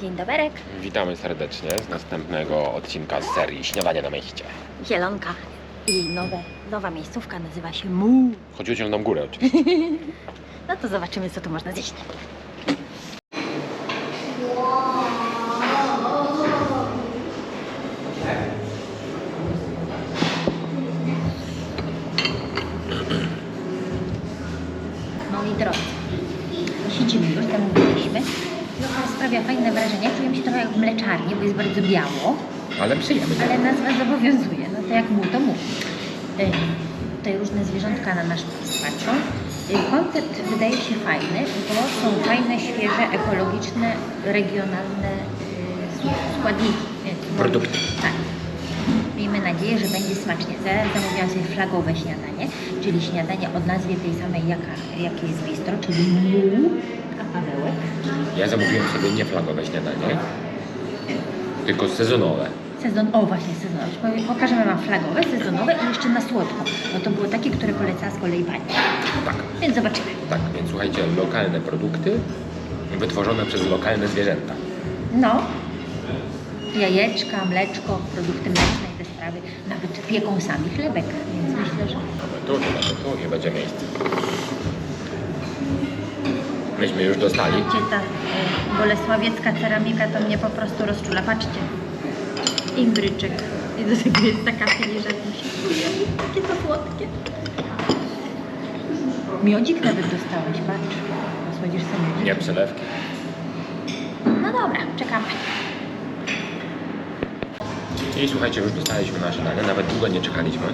Dzień doberek. Witamy serdecznie z następnego odcinka z serii Śniadanie na mieście. Zielonka. I nowe, nowa miejscówka nazywa się Mu. Chodzi o Zieloną Górę oczywiście. No to zobaczymy, co tu można zjeść. Moi drodzy, siedzimy już, mówiliśmy. Lokal sprawia fajne wrażenie. Czuję się trochę jak w mleczarni, bo jest bardzo biało. Ale przyjemy. Ale nazwa zobowiązuje, no to jak mu, to mu. Y, Tutaj różne zwierzątka na nas patrzą. Y, Koncept wydaje się fajny, bo są fajne, świeże, ekologiczne, regionalne y, składniki. Produkty. Tak. Miejmy nadzieję, że będzie smacznie. Zaraz zamówiłam sobie flagowe śniadanie, czyli śniadanie o nazwie tej samej, jaka, jakie jest bistro, czyli mu, a Pawełek. Ja zamówiłem sobie nie flagowe śniadanie, tylko sezonowe. Sezon, o właśnie sezonowe. Pokażemy Wam flagowe, sezonowe i jeszcze na słodko. No to było takie, które polecała z kolei Pani. Tak, Więc zobaczymy. tak, więc słuchajcie, lokalne produkty wytworzone przez lokalne zwierzęta. No, jajeczka, mleczko, produkty mleczne i te sprawy. Nawet pieką sami chlebek, więc myślę, że... Tu, tu, tu, tu nie będzie miejsca. Myśmy już dostali. Wiecie, ta e, bolesławiecka ceramika to mnie po prostu rozczula. Patrzcie, imbryczek. I do tego jest taka filiżanka. Takie to słodkie. Miodzik nawet dostałeś, patrz. Słodzisz sobie. Nie przelewki. No dobra, czekamy. I słuchajcie, już dostaliśmy nasze dane, nawet długo nie czekaliśmy.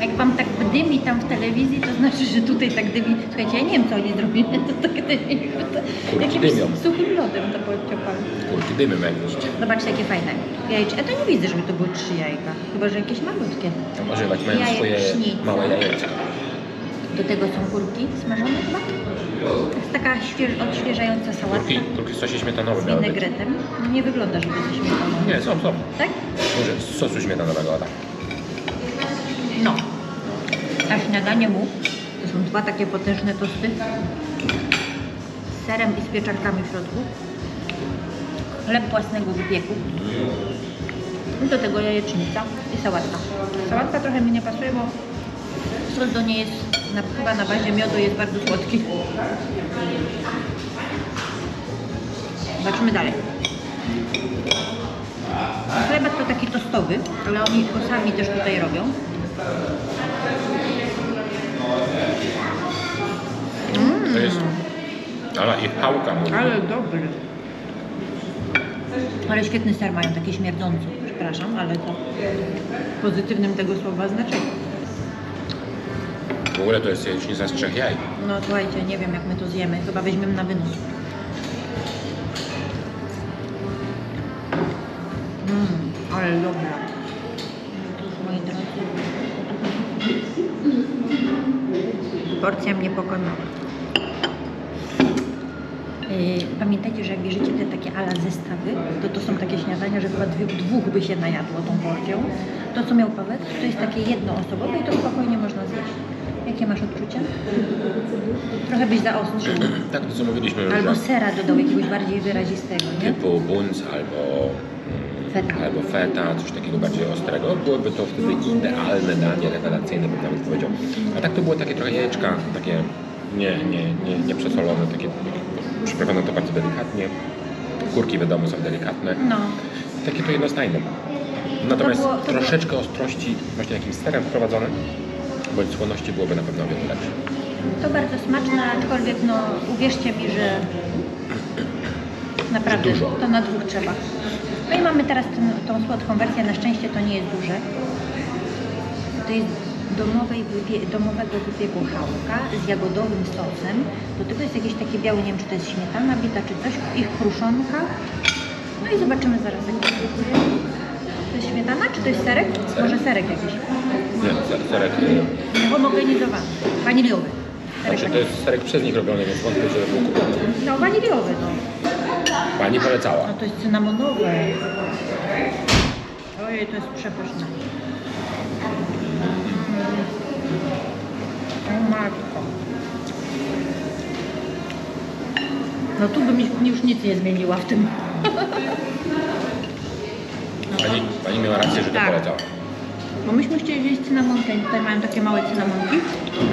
Jak wam tak dymi tam w telewizji, to znaczy, że tutaj tak dymi. Słuchajcie, ja nie wiem co oni zrobili, to tak dymi. Kurki jakimś dymią. suchym lodem to podciopali. Kurki dymy jak widzicie. Zobaczcie jakie fajne jajeczka. Ja to nie widzę, żeby to były trzy jajka. Chyba, że jakieś malutkie. To może mają swoje małe jajeczka. Do tego są kurki smażone chyba. To jest taka śwież, odświeżająca sałatka Kurki, kurki w sosie śmietanowym z miały być. winegretem. No nie wygląda, żeby ze śmietaną. Nie, są, są. Tak? Może z sosu śmietanowego, tak. No. A śniadanie mu to są dwa takie potężne tosty z serem i z pieczankami w środku. Chleb własnego wypieku. I do tego jajecznica i sałatka. Sałatka trochę mi nie pasuje, bo sos do niej jest na, chyba na bazie miodu jest bardzo słodki. Zobaczymy dalej. Chlebek to taki tostowy, ale oni go sami też tutaj robią. To jest ale i chałka mówi. Ale dobry. Ale świetny ser mają, taki śmierdzący. Przepraszam, ale to w pozytywnym tego słowa znaczeniu. W ogóle to jest jajecznica z trzech jaj. No słuchajcie, nie wiem jak my to zjemy. Chyba weźmiemy na wynos. Mmm, ale dobra. Porcja mnie pokonała. Yy, Pamiętajcie, że jak bierzecie te takie ala zestawy, to to są takie śniadania, że chyba dwóch by się najadło tą porcją. To, co miał Paweł, to jest takie jednoosobowe i to spokojnie można zjeść. Jakie masz odczucia? Trochę byś zaostrzył. Tak, to co mówiliśmy już, Albo sera dodał jakiegoś bardziej wyrazistego, nie? typu buns albo, Feta. mm, albo feta, coś takiego bardziej ostrego. Byłoby to wtedy idealne danie, rewelacyjne bym nawet powiedział. A tak to było takie trochę jajeczka, takie nie, nie, nie, nie przesolone, takie przyprawione to bardzo delikatnie. Kurki wiadomo są delikatne. No. Takie to jednostajne. Natomiast było- to było- troszeczkę ostrości właśnie jakimś serem wprowadzonym, bądź słoności byłoby na pewno o wiele lepsze. To bardzo smaczne, aczkolwiek no uwierzcie mi, że naprawdę Dużo. to na dwóch trzeba. No i mamy teraz ten, tą słodką wersję, na szczęście to nie jest duże. To jest domowej wypie, domowego wypieku chałka z jagodowym sosem. Do tego jest jakiś taki biały, nie wiem czy to jest śmietana bita czy coś, ich kruszonka. No i zobaczymy zaraz jak to smakuje. To jest śmietana czy to jest serek? Może serek jakiś. Nie, ser- serek. Homogenizowany, waniliowy. Serek Znaczy to jest serek przez nich robiony, więc wątpię, że był kupiony. No waniliowy, no. Pani polecała. No to jest cynamonowe. Ojej, to jest przepyszne. O matko. No tu bym już nic nie zmieniła w tym. Pani, pani miała rację, że to Tak. polecała. Bo myśmy chcieli wziąć cynamonkę, tutaj mają takie małe cynamonki,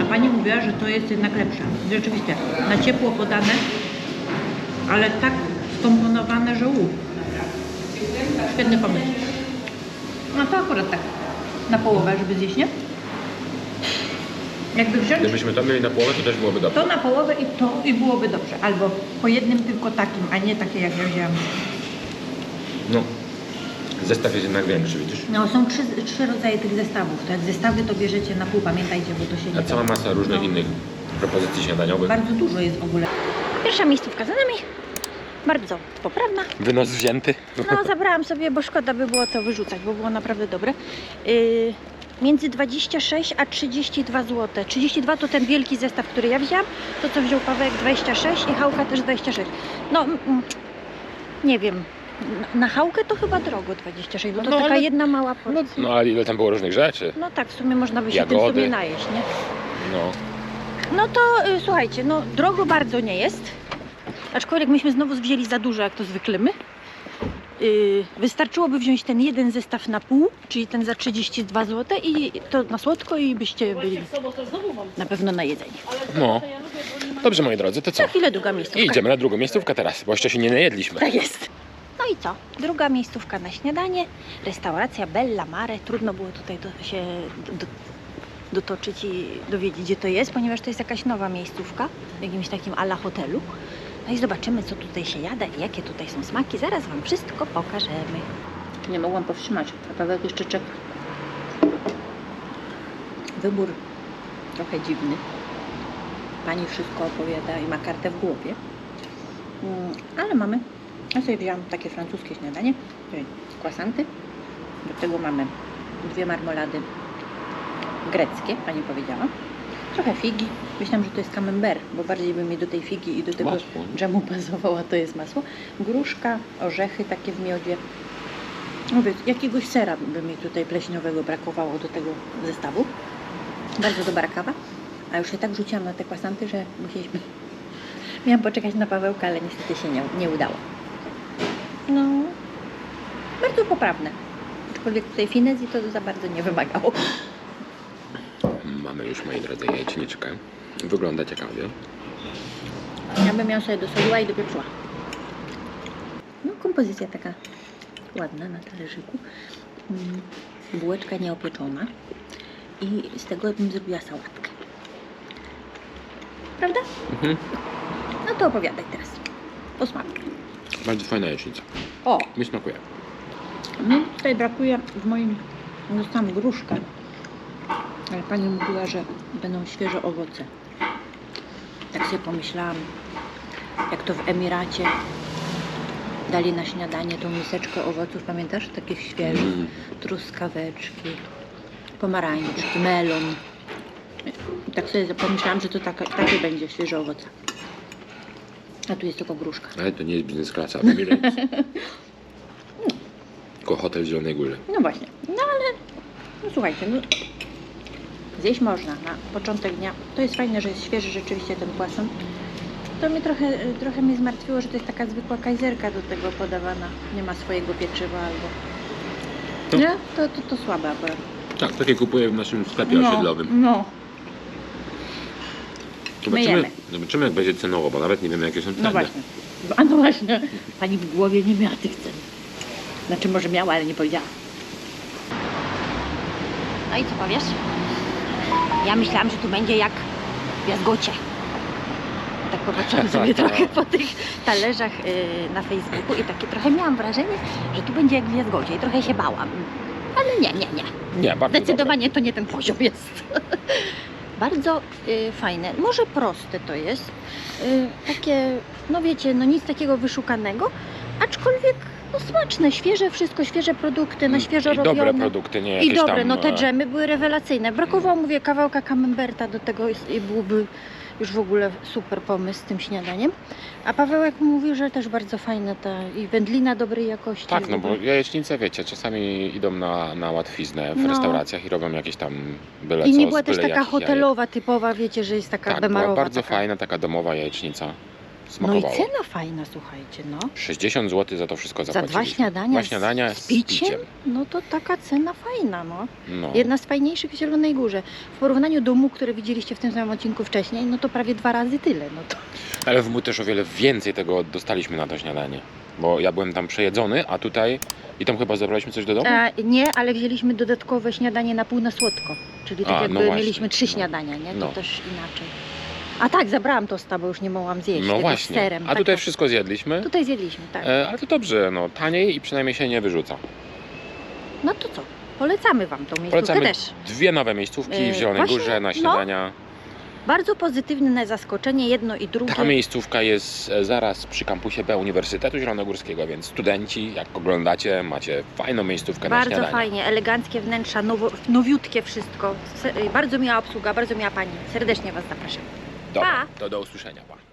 a pani mówiła, że to jest jednak lepsze. Rzeczywiście, na ciepło podane, ale tak skomponowane, że u. Świetny pomysł. No to akurat tak, na połowę, żeby zjeść, nie? Jakby wziąć Gdybyśmy to mieli na połowę, to też byłoby dobrze. to na połowę i to i byłoby dobrze. Albo po jednym tylko takim, a nie takie jak ja wzięłam. No. Zestaw jest jednak większy, widzisz? No są trzy, trzy rodzaje tych zestawów. To jak zestawy to bierzecie na pół, pamiętajcie, bo to się nie A cała da. masa różnych No. innych propozycji śniadaniowych. Bardzo dużo jest w ogóle. Pierwsza miejscówka za nami. Bardzo poprawna. Wynos wzięty. No zabrałam sobie, bo szkoda by było to wyrzucać, bo było naprawdę dobre. Yy, między 26 a 32 zł. 32 to ten wielki zestaw, który ja wzięłam. To co wziął Pawełek 26 i Hałka też 26. No mm, mm, nie wiem. Na- Na Hałkę to chyba drogo 26, bo to No, taka ale- jedna mała No, porcja. no ale ile tam było różnych rzeczy? No tak, w sumie można by się tym Jagody. sobie najeść, nie? No. No to y, słuchajcie, no drogo bardzo nie jest. Aczkolwiek myśmy znowu wzięli za dużo, jak to zwykle my. Y, wystarczyłoby wziąć ten jeden zestaw na pół, czyli ten za 32 zł i to na słodko i byście byli na pewno na jedzenie. No. Dobrze, moi drodzy, to co? Za chwilę druga miejscówka. I idziemy na drugą miejscówkę teraz, bo jeszcze się nie najedliśmy. Tak jest. No i co? Druga miejscówka na śniadanie. Restauracja Bella Mare. Trudno było tutaj do, się do, do, dotoczyć i dowiedzieć, gdzie to jest, ponieważ to jest jakaś nowa miejscówka w jakimś takim ala hotelu. No i zobaczymy, co tutaj się jada i jakie tutaj są smaki. Zaraz Wam wszystko pokażemy. Nie mogłam powstrzymać, a Pawełek jeszcze czeka. Wybór trochę dziwny. Pani wszystko opowiada i ma kartę w głowie. Mm, ale mamy. Ja sobie wziąłam takie francuskie śniadanie, czyli croissanty. Do tego mamy dwie marmolady greckie, pani powiedziała. Trochę figi. Myślałam, że to jest camembert, bo bardziej by mi do tej figi i do tego Masło. dżemu pasowało, a to jest masło. Gruszka, orzechy takie w miodzie. Mówię, jakiegoś sera by mi tutaj pleśniowego brakowało do tego zestawu. Bardzo dobra kawa. A już się tak rzuciłam na te kwasanty, że musieliśmy... Miałam poczekać na Pawełka, ale niestety się nie, nie udało. No, bardzo poprawne. Aczkolwiek tutaj finezji to za bardzo nie wymagało. Mamy już, moi drodzy, jajeczniczkę. Wygląda ciekawie. Ja bym ją sobie dosoliła i dopieprzyła. No, kompozycja taka ładna na talerzyku. Mm, Bułeczka nieopieczona. I z tego bym zrobiła sałatkę. Prawda? Mhm. No to opowiadaj teraz. O smaku. Bardzo fajna jajecznica. O, Mi smakuje. mi tutaj brakuje w moim... Dostałam gruszkę. Ale pani mówiła, że będą świeże owoce. Tak sobie pomyślałam, jak to w Emiracie dali na śniadanie tą miseczkę owoców, pamiętasz? Takich świeżych. Mm. Truskaweczki, pomarańczki, melon. I tak sobie pomyślałam, że to taka, takie będzie świeże owoce. A tu jest tylko gruszka. Ale to nie jest biznes klasa, to Emirates. Tylko hotel w Zielonej Górze. No właśnie. No ale no słuchajcie, no, zjeść można na początek dnia. To jest fajne, że jest świeży rzeczywiście ten płason. To mnie trochę, trochę mnie zmartwiło, że to jest taka zwykła kajzerka do tego podawana. Nie ma swojego pieczywa albo... To- Nie? To, to, to słabe akurat. Tak, takie kupuję w naszym sklepie osiedlowym. No, Zobaczymy, myjemy. zobaczymy, jak będzie cenowo, bo nawet nie wiemy, jakie są ceny. no właśnie. A no właśnie, pani w głowie nie miała tych cen. Znaczy może miała, ale nie powiedziała. No i co powiesz? Ja myślałam, że tu będzie jak w Jazgocie. Tak popatrzyłam sobie trochę po tych talerzach yy, na Facebooku i takie trochę miałam wrażenie, że tu będzie jak w Jazgocie i trochę się bałam. Ale nie, nie, nie. Nie, bardzo Zdecydowanie to nie ten poziom jest. Bardzo y, fajne. Może proste to jest. Y, takie, no wiecie, no nic takiego wyszukanego, aczkolwiek no smaczne, świeże wszystko, świeże produkty, na świeżo Mm, I robione. dobre produkty, nie I jakieś dobre, tam... no te e, dżemy były rewelacyjne. Brakowało, mówię, kawałka camemberta do tego i byłoby już w ogóle super pomysł z tym śniadaniem. A Pawełek mówił, że też bardzo fajna ta i wędlina dobrej jakości. Tak, no bo jajecznice, wiecie, czasami idą na, na łatwiznę w No. restauracjach i robią jakieś tam byle I co nie z była też taka hotelowa, typowa, wiecie, że jest taka jajek. Tak, była bemarowa. bardzo taka. fajna taka domowa jajecznica. No i smakowało. cena fajna, słuchajcie, no. 60 zł za to wszystko Za zapłaciliśmy. dwa śniadania, Dwa śniadania z, z piciem, piciem. no to taka cena fajna, no. No. Jedna z fajniejszych w Zielonej Górze. W porównaniu do MU, które widzieliście w tym samym odcinku wcześniej, no to prawie dwa razy tyle, no to... Ale w MU też o wiele więcej tego dostaliśmy na to śniadanie. Bo ja byłem tam przejedzony, a tutaj... I tam chyba zabraliśmy coś do domu? E, nie, ale wzięliśmy dodatkowe śniadanie na pół na słodko. Czyli tak A, no jakby właśnie, mieliśmy trzy no. śniadania, nie? To No. też inaczej. A tak, zabrałam tosta, bo już nie mogłam zjeść. no tego właśnie. Z serem. A tak, tutaj tak. wszystko zjedliśmy. Tutaj zjedliśmy, tak. E, ale to dobrze, no taniej i przynajmniej się nie wyrzuca. No to co? Polecamy Wam tą miejscówkę Polecamy też. dwie nowe miejscówki E, w Zielonej właśnie, Górze na no. śniadania. Bardzo pozytywne zaskoczenie, jedno i drugie. Ta miejscówka jest e, zaraz przy kampusie B Uniwersytetu Zielonogórskiego, więc studenci, jak oglądacie, macie fajną miejscówkę na Bardzo śniadanie. fajnie, eleganckie wnętrza, nowo, nowiutkie wszystko. Bardzo miła obsługa, bardzo miła Pani. Serdecznie Was zapraszam. Dobra, Pa! to do usłyszenia. Pa.